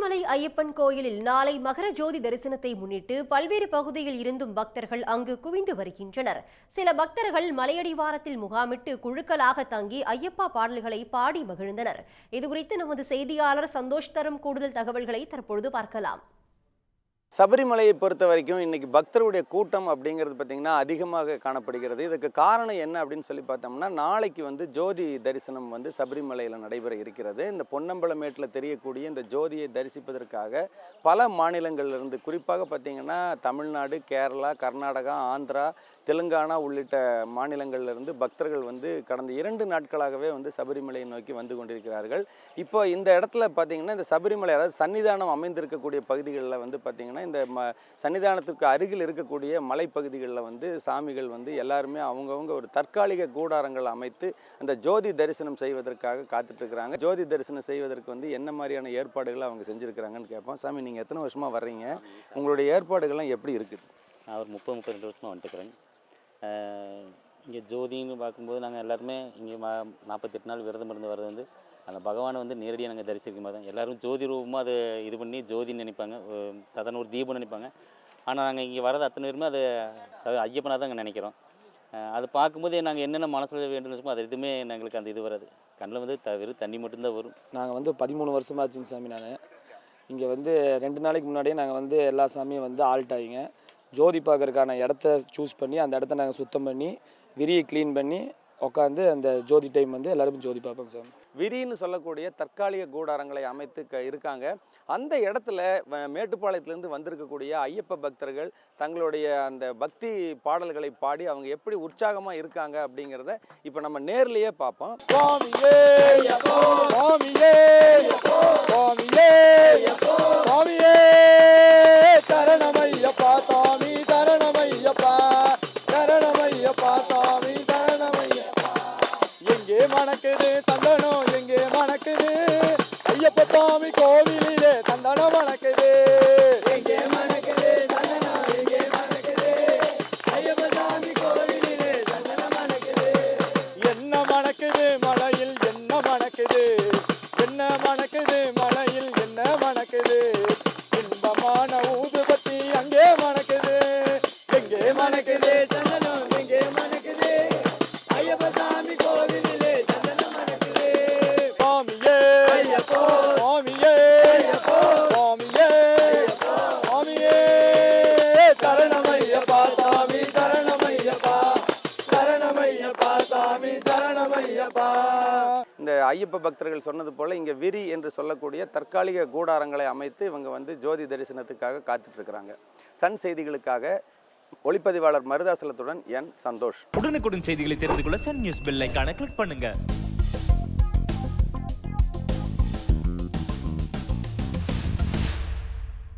சபரிமலை ஐயப்பன் கோயிலில் நாளை மகர ஜோதி தரிசனத்தை முன்னிட்டு பல்வேறு பகுதியில் இருந்தும் பக்தர்கள் அங்கு குவிந்து வருகின்றனர். சில பக்தர்கள் மலையடிவாரத்தில் முகாமிட்டு குழுக்களாக தங்கி ஐயப்பா பாடல்களை பாடி மகிழ்ந்தனர். இதுகுறித்து நமது செய்தியாளர் சந்தோஷ் தரும் கூடுதல் தகவல்களை தற்பொழுது பார்க்கலாம். சபரிமலையை பொறுத்த வரைக்கும் இன்றைக்கி பக்தருடைய கூட்டம் அப்படிங்கிறது பார்த்திங்கன்னா அதிகமாக காணப்படுகிறது. இதுக்கு காரணம் என்ன அப்படின்னு சொல்லி பார்த்தோம்னா நாளைக்கு வந்து ஜோதி தரிசனம் வந்து சபரிமலையில் நடைபெற இருக்கிறது. இந்த பொன்னம்பலமேட்டில் தெரியக்கூடிய இந்த ஜோதியை தரிசிப்பதற்காக பல மாநிலங்களிலிருந்து குறிப்பாக பார்த்திங்கன்னா தமிழ்நாடு கேரளா கர்நாடகா ஆந்திரா தெலுங்கானா உள்ளிட்ட மாநிலங்கள்ல இருந்து பக்தர்கள் வந்து கடந்த இரண்டு நாட்களாகவே வந்து சபரிமலையை நோக்கி வந்து கொண்டிருக்கிறார்கள். இப்போ இந்த இடத்துல பார்த்தீங்கன்னா இந்த சபரிமலை அதாவது சன்னிதானம் அமைந்திருக்கக்கூடிய பகுதிகளில் வந்து பார்த்தீங்கன்னா இந்த ம சன்னிதானத்துக்கு அருகில் இருக்கக்கூடிய மலைப்பகுதிகளில் வந்து சாமிகள் வந்து எல்லாருமே அவங்கவங்க ஒரு தற்காலிக கூடாரங்கள் அமைத்து அந்த ஜோதி தரிசனம் செய்வதற்காக காத்துட்டு இருக்கிறாங்க ஜோதி தரிசனம் செய்வதற்கு வந்து என்ன மாதிரியான ஏற்பாடுகளை அவங்க செஞ்சுருக்கிறாங்கன்னு கேட்போம். சாமி நீங்கள் எத்தனை வருஷமாக வர்றீங்க? உங்களுடைய ஏற்பாடுகள்லாம் எப்படி இருக்குது? நான் ஒரு முப்பது முப்பத்தி ரெண்டு வருஷமாக வந்துட்டுக்கிறேன் இங்கே ஜோதின்னு பார்க்கும்போது நாங்கள் எல்லாருமே இங்கே மா நாற்பத்தெட்டு நாள் விரதம் இருந்து வர்றது வந்து அந்த பகவானை வந்து நேரடியாக நாங்கள் தரிசிக்கும் போது எல்லோரும் எல்லாரும் ஜோதி ரூபமாக அது இது பண்ணி ஜோதின்னு நினைப்பாங்க. ஒரு சாதாரண ஒரு தீபம் நினைப்பாங்க. ஆனால் நாங்கள் இங்கே வரது அத்தனை பேருமே அது ஐயப்பனாக தான் நினைக்கிறோம். அதை அது பார்க்கும்போது நாங்கள் என்னென்ன மனசில் வேண்டும் அது எதுவுமே எங்களுக்கு அந்த இது வராது. கண்ணில் வந்து த வெறும் தண்ணி மட்டும்தான் வரும். நாங்கள் வந்து பதிமூணு வருஷமாக ஆச்சுங்க சாமி நான். இங்கே வந்து ரெண்டு நாளைக்கு முன்னாடியே நாங்கள் வந்து எல்லா சாமியும் வந்து ஆல்ட் ஆகிங்க ஜோதி பார்க்கறதுக்கான இடத்த சூஸ் பண்ணி அந்த இடத்த நாங்கள் சுத்தம் பண்ணி விரியை க்ளீன் பண்ணி உட்காந்து அந்த ஜோதி டைம் வந்து எல்லாருமே ஜோதி பார்ப்போங்க சாமி. விரின்னு சொல்லக்கூடிய தற்காலிக கூடாரங்களை அமைத்து க இருக்காங்க. அந்த இடத்துல மேட்டுப்பாளையத்திலேருந்து வந்திருக்கக்கூடிய ஐயப்ப பக்தர்கள் தங்களுடைய அந்த பக்தி பாடல்களை பாடி அவங்க எப்படி உற்சாகமாக இருக்காங்க அப்படிங்கிறத இப்போ நம்ம நேர்லேயே பார்ப்போம். மணக்குது தந்தனம் எங்கே மணக்குது? ஐயப்ப சாமி கோவிலிலே தந்தனம் மணக்குது. எங்கே மணக்குது தந்தனம் எங்கே மணக்குது? ஐயப்ப சாமி கோவிலிலே தந்தனம் மணக்குது. என்ன மணக்குது மலையில் என்ன மணக்குது? என்ன மணக்குது மலையில் என்ன மணக்குது? இன்பமான ஊதுபத்தி அங்கே மணக்குது. எங்கே மணக்குது? இந்த ஐயப்ப பக்தர்கள் சொன்னது போல் இங்கே விரி என்று சொல்லக்கூடிய தற்காலிக கூடாரங்களை அமைத்து இவங்க வந்து ஜோதி தரிசனத்துக்காக காத்துட்டு இருக்கிறாங்க சன் செய்திகளுக்காக ஒளிப்பதிவாளர் மருதாசலத்துடன் என் சந்தோஷ். உடனுக்குடன் செய்திகளை தெரிந்து கொள்ள சன் நியூஸ் பெல் ஐகானை கிளிக் பண்ணுங்க.